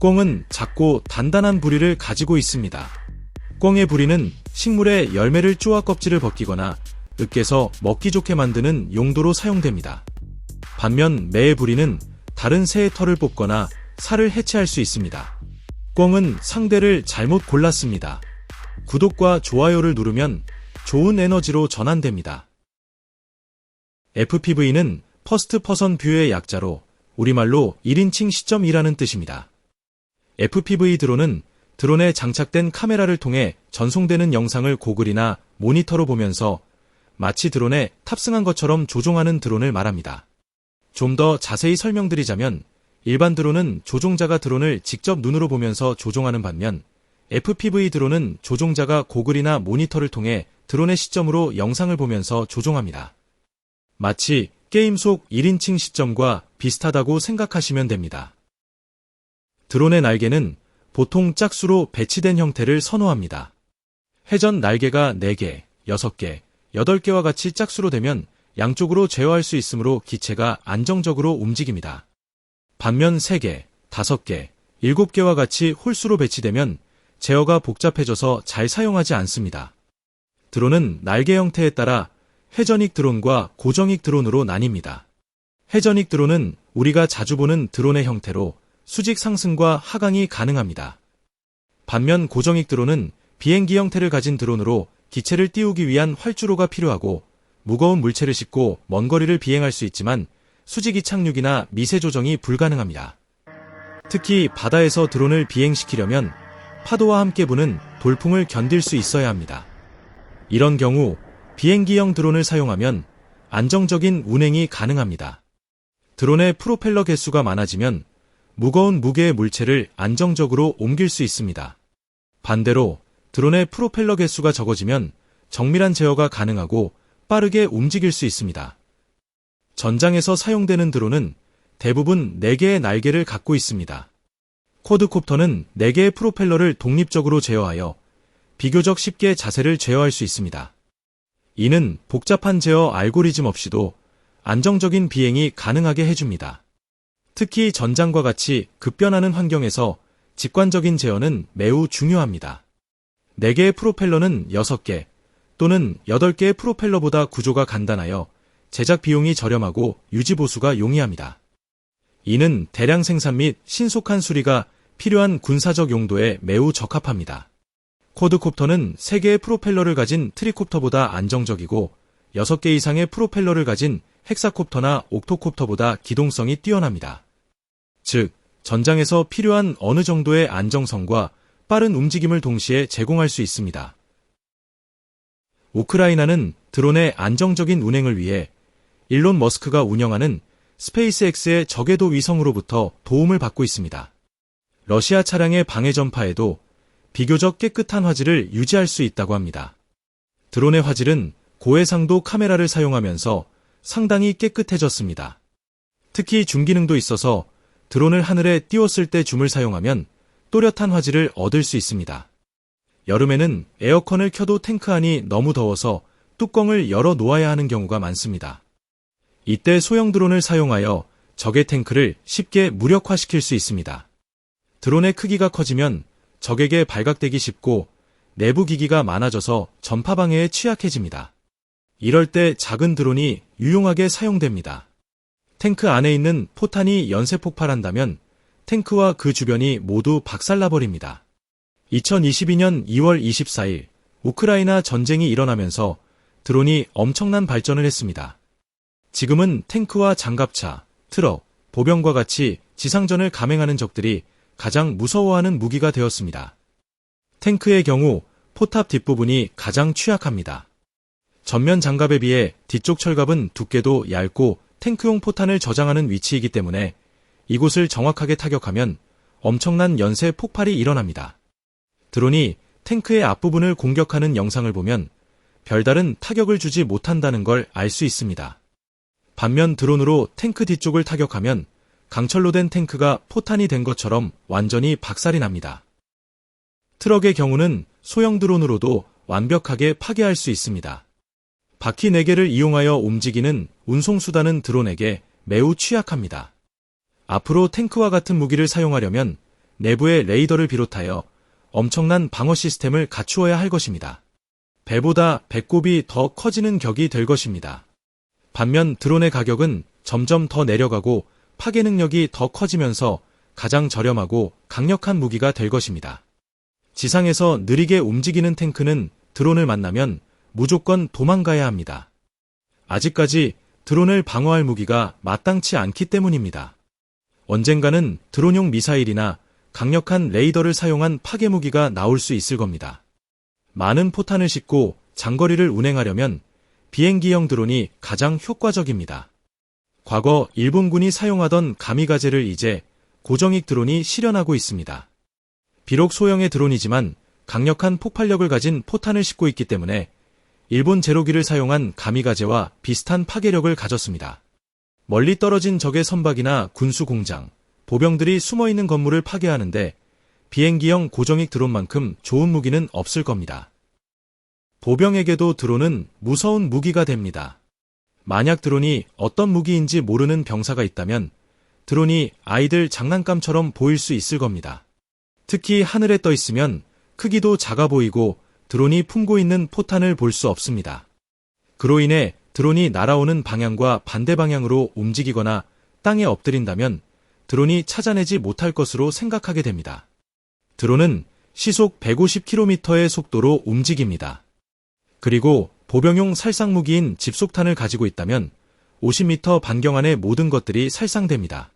꿩은 작고 단단한 부리를 가지고 있습니다. 꿩의 부리는 식물의 열매를 쪼아 껍질을 벗기거나 으깨서 먹기 좋게 만드는 용도로 사용됩니다. 반면 매의 부리는 다른 새의 털을 뽑거나 살을 해체할 수 있습니다. 꿩은 상대를 잘못 골랐습니다. 구독과 좋아요를 누르면 좋은 에너지로 전환됩니다. FPV는 퍼스트 퍼선 뷰의 약자로 우리말로 1인칭 시점이라는 뜻입니다. FPV 드론은 드론에 장착된 카메라를 통해 전송되는 영상을 고글이나 모니터로 보면서 마치 드론에 탑승한 것처럼 조종하는 드론을 말합니다. 좀 더 자세히 설명드리자면 일반 드론은 조종자가 드론을 직접 눈으로 보면서 조종하는 반면 FPV 드론은 조종자가 고글이나 모니터를 통해 드론의 시점으로 영상을 보면서 조종합니다. 마치 게임 속 1인칭 시점과 비슷하다고 생각하시면 됩니다. 드론의 날개는 보통 짝수로 배치된 형태를 선호합니다. 회전 날개가 4개, 6개, 8개와 같이 짝수로 되면 양쪽으로 제어할 수 있으므로 기체가 안정적으로 움직입니다. 반면 3개, 5개, 7개와 같이 홀수로 배치되면 제어가 복잡해져서 잘 사용하지 않습니다. 드론은 날개 형태에 따라 회전익 드론과 고정익 드론으로 나뉩니다. 회전익 드론은 우리가 자주 보는 드론의 형태로 수직 상승과 하강이 가능합니다. 반면 고정익 드론은 비행기 형태를 가진 드론으로 기체를 띄우기 위한 활주로가 필요하고 무거운 물체를 싣고 먼 거리를 비행할 수 있지만 수직이 착륙이나 미세 조정이 불가능합니다. 특히 바다에서 드론을 비행시키려면 파도와 함께 부는 돌풍을 견딜 수 있어야 합니다. 이런 경우 비행기형 드론을 사용하면 안정적인 운행이 가능합니다. 드론의 프로펠러 개수가 많아지면 무거운 무게의 물체를 안정적으로 옮길 수 있습니다. 반대로 드론의 프로펠러 개수가 적어지면 정밀한 제어가 가능하고 빠르게 움직일 수 있습니다. 전장에서 사용되는 드론은 대부분 4개의 날개를 갖고 있습니다. 쿼드콥터는 4개의 프로펠러를 독립적으로 제어하여 비교적 쉽게 자세를 제어할 수 있습니다. 이는 복잡한 제어 알고리즘 없이도 안정적인 비행이 가능하게 해줍니다. 특히 전장과 같이 급변하는 환경에서 직관적인 제어는 매우 중요합니다. 4개의 프로펠러는 6개 또는 8개의 프로펠러보다 구조가 간단하여 제작 비용이 저렴하고 유지 보수가 용이합니다. 이는 대량 생산 및 신속한 수리가 필요한 군사적 용도에 매우 적합합니다. 쿼드콥터는 3개의 프로펠러를 가진 트리콥터보다 안정적이고 6개 이상의 프로펠러를 가진 헥사콥터나 옥토콥터보다 기동성이 뛰어납니다. 즉, 전장에서 필요한 어느 정도의 안정성과 빠른 움직임을 동시에 제공할 수 있습니다. 우크라이나는 드론의 안정적인 운행을 위해 일론 머스크가 운영하는 스페이스X의 저궤도 위성으로부터 도움을 받고 있습니다. 러시아 차량의 방해 전파에도 비교적 깨끗한 화질을 유지할 수 있다고 합니다. 드론의 화질은 고해상도 카메라를 사용하면서 상당히 깨끗해졌습니다. 특히 줌기능도 있어서 드론을 하늘에 띄웠을 때 줌을 사용하면 또렷한 화질을 얻을 수 있습니다. 여름에는 에어컨을 켜도 탱크 안이 너무 더워서 뚜껑을 열어 놓아야 하는 경우가 많습니다. 이때 소형 드론을 사용하여 적의 탱크를 쉽게 무력화시킬 수 있습니다. 드론의 크기가 커지면 적에게 발각되기 쉽고 내부 기기가 많아져서 전파 방해에 취약해집니다. 이럴 때 작은 드론이 유용하게 사용됩니다. 탱크 안에 있는 포탄이 연쇄 폭발한다면 탱크와 그 주변이 모두 박살나버립니다. 2022년 2월 24일 우크라이나 전쟁이 일어나면서 드론이 엄청난 발전을 했습니다. 지금은 탱크와 장갑차, 트럭, 보병과 같이 지상전을 감행하는 적들이 가장 무서워하는 무기가 되었습니다. 탱크의 경우 포탑 뒷부분이 가장 취약합니다. 전면 장갑에 비해 뒤쪽 철갑은 두께도 얇고 탱크용 포탄을 저장하는 위치이기 때문에 이곳을 정확하게 타격하면 엄청난 연쇄 폭발이 일어납니다. 드론이 탱크의 앞부분을 공격하는 영상을 보면 별다른 타격을 주지 못한다는 걸 알 수 있습니다. 반면 드론으로 탱크 뒤쪽을 타격하면 강철로 된 탱크가 포탄이 된 것처럼 완전히 박살이 납니다. 트럭의 경우는 소형 드론으로도 완벽하게 파괴할 수 있습니다. 바퀴 4개를 이용하여 움직이는 운송수단은 드론에게 매우 취약합니다. 앞으로 탱크와 같은 무기를 사용하려면 내부의 레이더를 비롯하여 엄청난 방어 시스템을 갖추어야 할 것입니다. 배보다 배꼽이 더 커지는 격이 될 것입니다. 반면 드론의 가격은 점점 더 내려가고 파괴 능력이 더 커지면서 가장 저렴하고 강력한 무기가 될 것입니다. 지상에서 느리게 움직이는 탱크는 드론을 만나면 무조건 도망가야 합니다. 아직까지 드론을 방어할 무기가 마땅치 않기 때문입니다. 언젠가는 드론용 미사일이나 강력한 레이더를 사용한 파괴 무기가 나올 수 있을 겁니다. 많은 포탄을 싣고 장거리를 운행하려면 비행기형 드론이 가장 효과적입니다. 과거 일본군이 사용하던 가미가제를 이제 고정익 드론이 실현하고 있습니다. 비록 소형의 드론이지만 강력한 폭발력을 가진 포탄을 싣고 있기 때문에 일본 제로기를 사용한 가미가제와 비슷한 파괴력을 가졌습니다. 멀리 떨어진 적의 선박이나 군수 공장, 보병들이 숨어 있는 건물을 파괴하는데 비행기형 고정익 드론만큼 좋은 무기는 없을 겁니다. 보병에게도 드론은 무서운 무기가 됩니다. 만약 드론이 어떤 무기인지 모르는 병사가 있다면 드론이 아이들 장난감처럼 보일 수 있을 겁니다. 특히 하늘에 떠 있으면 크기도 작아 보이고 드론이 품고 있는 포탄을 볼 수 없습니다. 그로 인해 드론이 날아오는 방향과 반대 방향으로 움직이거나 땅에 엎드린다면 드론이 찾아내지 못할 것으로 생각하게 됩니다. 드론은 시속 150km의 속도로 움직입니다. 그리고 보병용 살상무기인 집속탄을 가지고 있다면 50m 반경 안의 모든 것들이 살상됩니다.